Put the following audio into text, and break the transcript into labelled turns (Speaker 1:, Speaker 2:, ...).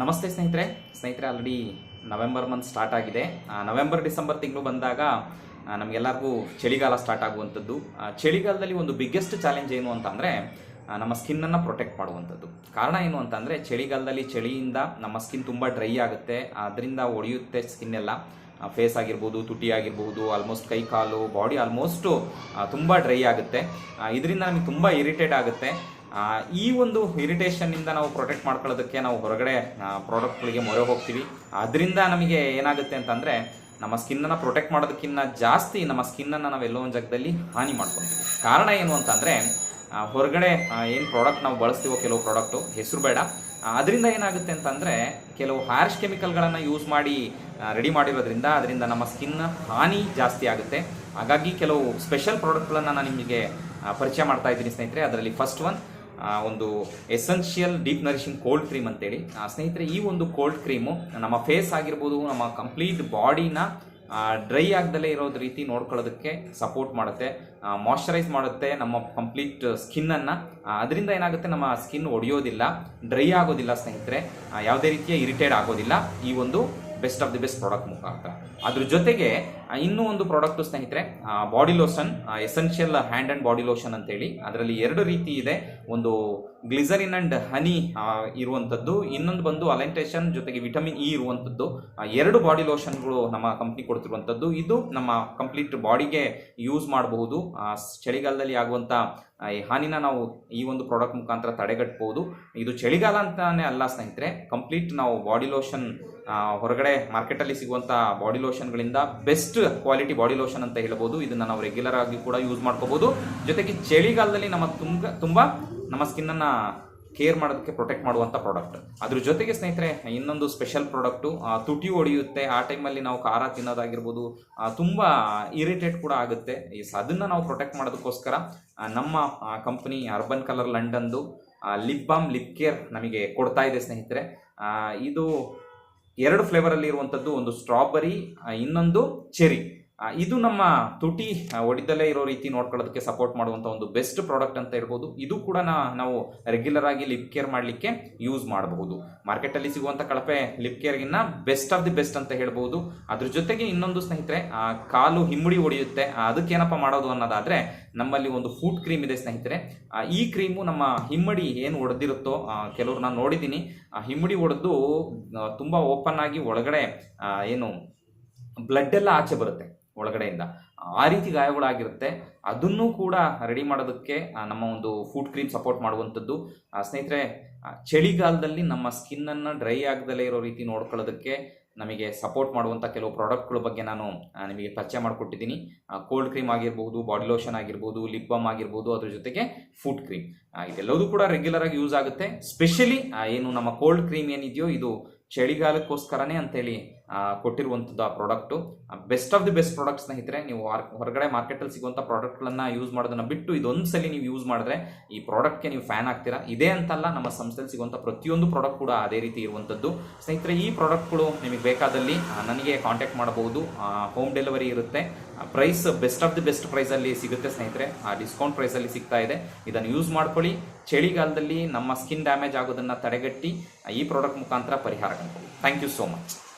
Speaker 1: ನಮಸ್ತೆ ಸ್ನೇಹಿತರೆ. ಸ್ನೇಹಿತರೆ ಆಲ್ರೆಡಿ ನವೆಂಬರ್ ಮಂತ್ ಸ್ಟಾರ್ಟ್ ಆಗಿದೆ. ನವೆಂಬರ್ ಡಿಸೆಂಬರ್ ತಿಂಗಳು ಬಂದಾಗ ನಮಗೆಲ್ಲರಿಗೂ ಚಳಿಗಾಲ ಸ್ಟಾರ್ಟ್ ಆಗುವಂಥದ್ದು. ಚಳಿಗಾಲದಲ್ಲಿ ಒಂದು ಬಿಗ್ಗೆಸ್ಟ್ ಚಾಲೆಂಜ್ ಏನು ಅಂತಂದರೆ ನಮ್ಮ ಸ್ಕಿನ್ನನ್ನು ಪ್ರೊಟೆಕ್ಟ್ ಮಾಡುವಂಥದ್ದು. ಕಾರಣ ಏನು ಅಂತಂದರೆ, ಚಳಿಗಾಲದಲ್ಲಿ ಚಳಿಯಿಂದ ನಮ್ಮ ಸ್ಕಿನ್ ತುಂಬ ಡ್ರೈ ಆಗುತ್ತೆ. ಅದರಿಂದ ಒಡೆಯುತ್ತೆ ಸ್ಕಿನ್ ಎಲ್ಲ. ಫೇಸ್ ಆಗಿರ್ಬೋದು, ತುಟಿ ಆಗಿರ್ಬೋದು ಆಲ್ಮೋಸ್ಟ್ ಕೈ ಕಾಲು ಬಾಡಿ ಆಲ್ಮೋಸ್ಟು ತುಂಬ ಡ್ರೈ ಆಗುತ್ತೆ. ಇದರಿಂದ ನಮಗೆ ತುಂಬ ಇರಿಟೇಟ್ ಆಗುತ್ತೆ. ಈ ಒಂದು ಇರಿಟೇಷನ್ನಿಂದ ನಾವು ಪ್ರೊಟೆಕ್ಟ್ ಮಾಡ್ಕೊಳ್ಳೋದಕ್ಕೆ ನಾವು ಹೊರಗಡೆ ಪ್ರಾಡಕ್ಟ್ಗಳಿಗೆ ಮೊರೆ ಹೋಗ್ತೀವಿ. ಅದರಿಂದ ನಮಗೆ ಏನಾಗುತ್ತೆ ಅಂತಂದರೆ, ನಮ್ಮ ಸ್ಕಿನ್ನನ್ನು ಪ್ರೊಟೆಕ್ಟ್ ಮಾಡೋದಕ್ಕಿಂತ ಜಾಸ್ತಿ ನಮ್ಮ ಸ್ಕಿನ್ನನ್ನು ನಾವು ಎಲ್ಲೋ ಒಂದು ಜಾಗದಲ್ಲಿ ಹಾನಿ ಮಾಡ್ಕೊತೀವಿ. ಕಾರಣ ಏನು ಅಂತಂದರೆ ಹೊರಗಡೆ ಏನು ಪ್ರಾಡಕ್ಟ್ ನಾವು ಬಳಸ್ತೀವೋ ಕೆಲವು ಪ್ರಾಡಕ್ಟು ಹೆಸರು ಬೇಡ. ಅದರಿಂದ ಏನಾಗುತ್ತೆ ಅಂತಂದರೆ, ಕೆಲವು ಹಾರ್ಶ್ ಕೆಮಿಕಲ್ಗಳನ್ನು ಯೂಸ್ ಮಾಡಿ ರೆಡಿ ಮಾಡಿರೋದ್ರಿಂದ ಅದರಿಂದ ನಮ್ಮ ಸ್ಕಿನ್ ಹಾನಿ ಜಾಸ್ತಿ ಆಗುತ್ತೆ. ಹಾಗಾಗಿ ಕೆಲವು ಸ್ಪೆಷಲ್ ಪ್ರಾಡಕ್ಟ್ಗಳನ್ನು ನಾನು ನಿಮಗೆ ಪರಿಚಯ ಮಾಡ್ತಾ ಇದ್ದೀನಿ ಸ್ನೇಹಿತರೆ. ಅದರಲ್ಲಿ ಫಸ್ಟ್ ಒನ್ ಒಂದು essential deep nourishing cold cream ಅಂತೇಳಿ. ಸ್ನೇಹಿತರೆ, ಈ ಒಂದು ಕೋಲ್ಡ್ ಕ್ರೀಮು ನಮ್ಮ ಫೇಸ್ ಆಗಿರ್ಬೋದು, ನಮ್ಮ ಕಂಪ್ಲೀಟ್ ಬಾಡಿನ ಡ್ರೈ ಆಗದಲ್ಲೇ ಇರೋದು ರೀತಿ ನೋಡ್ಕೊಳ್ಳೋದಕ್ಕೆ ಸಪೋರ್ಟ್ ಮಾಡುತ್ತೆ. ಮಾಯಶ್ಚರೈಸ್ ಮಾಡುತ್ತೆ ನಮ್ಮ ಕಂಪ್ಲೀಟ್ ಸ್ಕಿನ್ನನ್ನು ಅದರಿಂದ ಏನಾಗುತ್ತೆ? ನಮ್ಮ ಸ್ಕಿನ್ ಒಡೆಯೋದಿಲ್ಲ ಡ್ರೈ ಆಗೋದಿಲ್ಲ ಸ್ನೇಹಿತರೆ. ಯಾವುದೇ ರೀತಿಯ ಇರಿಟೇಟ್ ಆಗೋದಿಲ್ಲ. ಈ ಒಂದು best of the best product ಮುಖಾಂತರ. ಅದ್ರ ಜೊತೆಗೆ ಇನ್ನೂ ಒಂದು ಪ್ರಾಡಕ್ಟ್ ಸ್ನೇಹಿತರೆ body lotion essential hand and body lotion ಅಂತೇಳಿ. ಅದರಲ್ಲಿ ಎರಡು ರೀತಿ ಇದೆ. ಒಂದು ಗ್ಲಿಸರಿನ್ ಅಂಡ್ ಹನಿ ಇರುವಂಥದ್ದು ಇನ್ನೊಂದು ಬಂದು ಅಲೆಂಟೇಷನ್ ಜೊತೆಗೆ ವಿಟಮಿನ್ ಇ ಇರುವಂಥದ್ದು ಎರಡು ಬಾಡಿ ಲೋಷನ್ಗಳು ನಮ್ಮ ಕಂಪ್ನಿ ಕೊಡ್ತಿರುವಂಥದ್ದು ಇದು ನಮ್ಮ ಕಂಪ್ಲೀಟ್ ಬಾಡಿಗೆ ಯೂಸ್ ಮಾಡಬಹುದು. ಚಳಿಗಾಲದಲ್ಲಿ ಆಗುವಂಥ ಆ, ಈ ಹಾನಿನ ನಾವು ಈ ಒಂದು ಪ್ರಾಡಕ್ಟ್ ಮುಖಾಂತರ ತಡೆಗಟ್ಟಬಹುದು ಇದು ಚಳಿಗಾಲ ಅಂತಾನೆ ಅಲ್ಲ ಸ್ನೇಹಿತರೆ ಕಂಪ್ಲೀಟ್ ನಾವು ಬಾಡಿ ಲೋಷನ್ ಹೊರಗಡೆ ಮಾರ್ಕೆಟಲ್ಲಿ ಸಿಗುವಂಥ ಬಾಡಿ ಲೋಷನ್ಗಳಿಂದ ಬೆಸ್ಟ್ ಕ್ವಾಲಿಟಿ ಬಾಡಿ ಲೋಷನ್ ಅಂತ ಹೇಳ್ಬೋದು. ಇದನ್ನು ನಾವು ರೆಗ್ಯುಲರ್ ಆಗಿ ಕೂಡ ಯೂಸ್ ಮಾಡ್ಕೋಬಹುದು ಜೊತೆಗೆ ಚಳಿಗಾಲದಲ್ಲಿ ನಮ್ಮ ತುಂಬ ತುಂಬ ನಮ್ಮ ಸ್ಕಿನ್ನನ್ನು ಕೇರ್ ಮಾಡೋದಕ್ಕೆ ಪ್ರೊಟೆಕ್ಟ್ ಮಾಡುವಂಥ ಪ್ರಾಡಕ್ಟ್ ಅದ್ರ ಜೊತೆಗೆ ಸ್ನೇಹಿತರೆ, ಇನ್ನೊಂದು ಸ್ಪೆಷಲ್ ಪ್ರಾಡಕ್ಟು ತುಟಿ ಹೊಡೆಯುತ್ತೆ. ಆ ಟೈಮಲ್ಲಿ ನಾವು ಖಾರ ತಿನ್ನೋದಾಗಿರ್ಬೋದು ತುಂಬ ಇರಿಟೇಟ್ ಕೂಡ ಆಗುತ್ತೆ. ಅದನ್ನು ನಾವು ಪ್ರೊಟೆಕ್ಟ್ ಮಾಡೋದಕ್ಕೋಸ್ಕರ ನಮ್ಮ ಕಂಪ್ನಿ ಅರ್ಬನ್ ಕಲರ್ ಲಂಡನ್ದು ಲಿಪ್ ಬಾಮ್ ಲಿಪ್ ಕೇರ್ ನಮಗೆ ಕೊಡ್ತಾ ಇದೆ ಸ್ನೇಹಿತರೆ. ಇದು ಎರಡು ಫ್ಲೇವರಲ್ಲಿ ಇರುವಂಥದ್ದು ಒಂದು ಸ್ಟ್ರಾಬೆರಿ ಇನ್ನೊಂದು ಚೆರಿ ಇದು ನಮ್ಮ ತುಟಿ ಒಡಿದಲ್ಲೇ ಇರೋ ರೀತಿ ನೋಡ್ಕೊಳ್ಳೋದಕ್ಕೆ ಸಪೋರ್ಟ್ ಮಾಡುವಂಥ ಒಂದು ಬೆಸ್ಟ್ ಪ್ರಾಡಕ್ಟ್ ಅಂತ ಹೇಳ್ಬೋದು ಇದು ಕೂಡ ನಾವು ರೆಗ್ಯುಲರ್ ಆಗಿ ಲಿಪ್ ಕೇರ್ ಮಾಡಲಿಕ್ಕೆ ಯೂಸ್ ಮಾಡಬಹುದು ಮಾರ್ಕೆಟಲ್ಲಿ ಸಿಗುವಂಥ ಕಳಪೆ ಲಿಪ್ ಕೇರ್ಗಿನ್ನ ಬೆಸ್ಟ್ ಆಫ್ ದಿ ಬೆಸ್ಟ್ ಅಂತ ಹೇಳ್ಬೋದು. ಅದ್ರ ಜೊತೆಗೆ ಇನ್ನೊಂದು ಸ್ನೇಹಿತರೆ ಕಾಲು ಹಿಮ್ಮಡಿ ಒಡೆಯುತ್ತೆ. ಅದಕ್ಕೇನಪ್ಪ ಮಾಡೋದು ಅನ್ನೋದಾದ್ರೆ, ನಮ್ಮಲ್ಲಿ ಒಂದು ಫುಡ್ ಕ್ರೀಮ್ ಇದೆ ಸ್ನೇಹಿತರೆ. ಈ ಕ್ರೀಮು ನಮ್ಮ ಹಿಮ್ಮಡಿ ಏನು ಒಡೆದಿರುತ್ತೋ ಕೆಲವ್ರು ನಾನು ನೋಡಿದ್ದೀನಿ. ಹಿಮ್ಮಡಿ ಒಡೆದು ತುಂಬ ಓಪನ್ ಆಗಿ ಒಳಗಡೆ ಏನು ಬ್ಲಡ್ ಎಲ್ಲ ಆಚೆ ಬರುತ್ತೆ. ಒಳಗಡೆಯಿಂದ. ಆ ರೀತಿ ಗಾಯಗಳಾಗಿರುತ್ತೆ. ಅದನ್ನು ಕೂಡ ರೆಡಿ ಮಾಡೋದಕ್ಕೆ ನಮ್ಮ ಒಂದು ಫುಡ್ ಕ್ರೀಮ್ ಸಪೋರ್ಟ್ ಮಾಡುವಂಥದ್ದು. ಸ್ನೇಹಿತರೆ ಚಳಿಗಾಲದಲ್ಲಿ ನಮ್ಮ ಸ್ಕಿನ್ನನ್ನು ಡ್ರೈ ಆಗದಲ್ಲೇ ಇರೋ ರೀತಿ ನೋಡ್ಕೊಳ್ಳೋದಕ್ಕೆ ನಮಗೆ ಸಪೋರ್ಟ್ ಮಾಡುವಂಥ ಕೆಲವು ಪ್ರಾಡಕ್ಟ್ಗಳ ಬಗ್ಗೆ ನಾನು ನಿಮಗೆ ಪರಿಚಯ ಮಾಡಿಕೊಟ್ಟಿದ್ದೀನಿ. ಕೋಲ್ಡ್ ಕ್ರೀಮ್ ಆಗಿರ್ಬೋದು ಬಾಡಿ ಲೋಷನ್ ಆಗಿರ್ಬೋದು ಲಿಪ್ ಬಾಮ್ ಆಗಿರ್ಬೋದು, ಅದ್ರ ಜೊತೆಗೆ ಫುಡ್ ಕ್ರೀಮ್ ಇದೆಲ್ಲವೂ ಕೂಡ ರೆಗ್ಯುಲರ್ ಆಗಿ ಯೂಸ್ ಆಗುತ್ತೆ. ಸ್ಪೆಷಲಿ ಏನು ನಮ್ಮ ಕೋಲ್ಡ್ ಕ್ರೀಮ್ ಏನಿದೆಯೋ, ಇದು ಚಳಿಗಾಲಕ್ಕೋಸ್ಕರನೇ ಅಂತೇಳಿ ಕೊಟ್ಟಿರುವಂಥದ್ದು ಆ product best of the best product ಸ್ನೇಹಿತರೆ, ನೀವು ಹೊರ- ಹೊರಗಡೆ ಮಾರ್ಕೆಟಲ್ಲಿ ಸಿಗುವಂಥ ಪ್ರಾಡಕ್ಟ್ಗಳನ್ನು ಯೂಸ್ ಮಾಡೋದನ್ನ ಬಿಟ್ಟು ಇದೊಂದು ಸಲ ನೀವು ಯೂಸ್ ಮಾಡಿದ್ರೆ ಈ ಪ್ರಾಡಕ್ಟ್ಗೆ ನೀವು ಫ್ಯಾನ್ ಆಗ್ತೀರಾ? ಇದೇ ಅಂತಲ್ಲ, ನಮ್ಮ ಸಂಸ್ಥೆಯಲ್ಲಿ ಸಿಗುವಂಥ ಪ್ರತಿಯೊಂದು ಪ್ರಾಡಕ್ಟ್ ಕೂಡ ಅದೇ ರೀತಿ ಇರುವಂಥದ್ದು ಸ್ನೇಹಿತರೆ, ಈ ಪ್ರಾಡಕ್ಟ್ಗಳು ನಿಮಗೆ ಬೇಕಾದಲ್ಲಿ ನನಗೆ ಕಾಂಟ್ಯಾಕ್ಟ್ ಮಾಡಬಹುದು. ಹೋಮ್ ಡೆಲಿವರಿ ಇರುತ್ತೆ. Price best of the best ಪ್ರೈಸಲ್ಲಿ ಸಿಗುತ್ತೆ ಸ್ನೇಹಿತರೆ. ಆ ಡಿಸ್ಕೌಂಟ್ ಪ್ರೈಸಲ್ಲಿ ಸಿಗ್ತಾ ಇದೆ. ಇದನ್ನು ಯೂಸ್ ಮಾಡ್ಕೊಳ್ಳಿ. ಚಳಿಗಾಲದಲ್ಲಿ ನಮ್ಮ ಸ್ಕಿನ್ ಡ್ಯಾಮೇಜ್ ಆಗೋದನ್ನು ತಡೆಗಟ್ಟಿ ಈ ಪ್ರಾಡಕ್ಟ್ ಮುಖಾಂತರ ಪರಿಹಾರ ಕಂಡುಕೊಳ್ಳಿ. Thank you so much